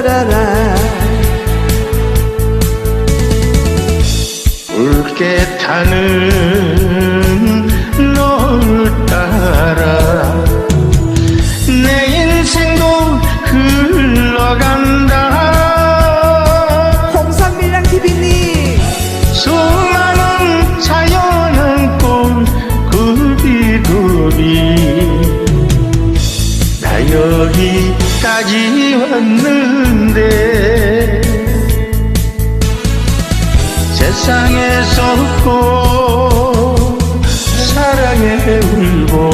라라라. 붉게 타는 여기까지 왔는데 세상에서 웃고 사랑에 울고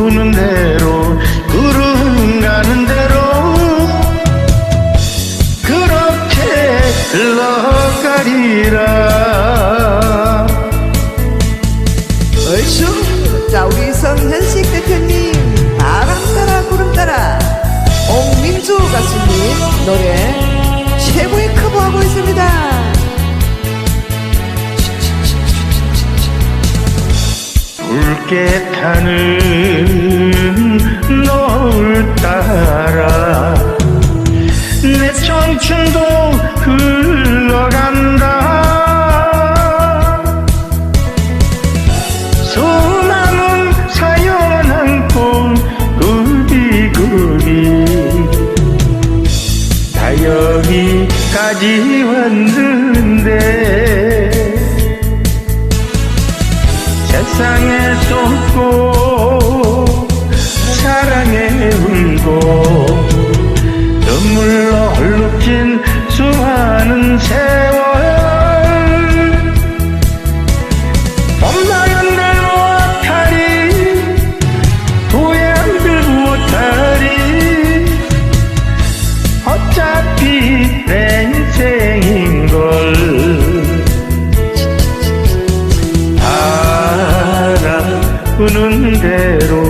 부는 대로 구름 가는 대로. 그렇게 흘러가리라. 얼쑤! 자 우리 성현식 대표님 바람 따라 구름 따라. 옥민주 가수님 노래 최고의 커버하고 있습니다 붉게 타는 노을 따라 내 청춘도 흘러간다. 소나무 사연 안고 구비구비 다 여기까지 왔는데 세상에 쏟고 부는 대로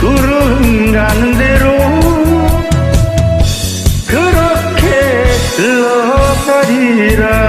구름 가는 대로. 그렇게 흘러가리라